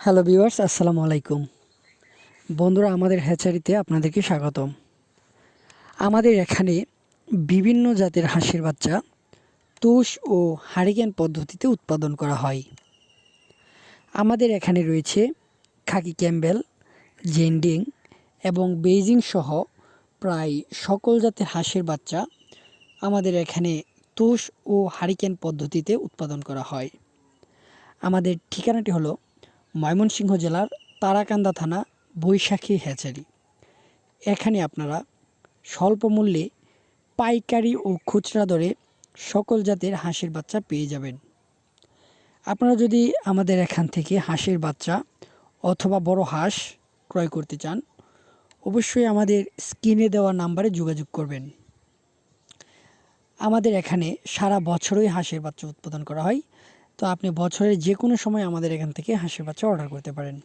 Hello viewers আসসালামু আলাইকুম। বন্ধুরা, আমাদের হ্যাচারিতে আপনাদেরকে স্বাগতম। আমাদের এখানে বিভিন্ন জাতের হাঁসের বাচ্চা তুষ ও হারিকেন পদ্ধতিতে উৎপাদন করা হয়। আমাদের এখানে রয়েছে খাকি ক্যাম্বেল, জেন্ডিং এবং বেইজিং সহ প্রায় সকল জাতের হাঁসের বাচ্চা আমাদের এখানে তুষ ও হারিকেন পদ্ধতিতে উৎপাদন করা হয়। আমাদের ঠিকানাটি হলো ময়মনসিংহ জেলার তারাকান্দা থানা, বৈশাখী হ্যাচারি। এখানে আপনারা স্বল্প মূল্যে পাইকারি ও খুচরা দরে সকল জাতের হাঁসের বাচ্চা পেয়ে যাবেন। আপনারা যদি আমাদের এখান থেকে হাঁসের বাচ্চা অথবা বড় হাঁস ক্রয় করতে চান, অবশ্যই আমাদের স্ক্রিনে দেওয়া নাম্বারে যোগাযোগ করবেন। আমাদের এখানে সারা বছরই হাঁসের বাচ্চা উৎপাদন করা হয়। তো আপনি বছরের যে কোনো সময় আমাদের এখান থেকে হাঁসের বাচ্চা অর্ডার করতে পারেন।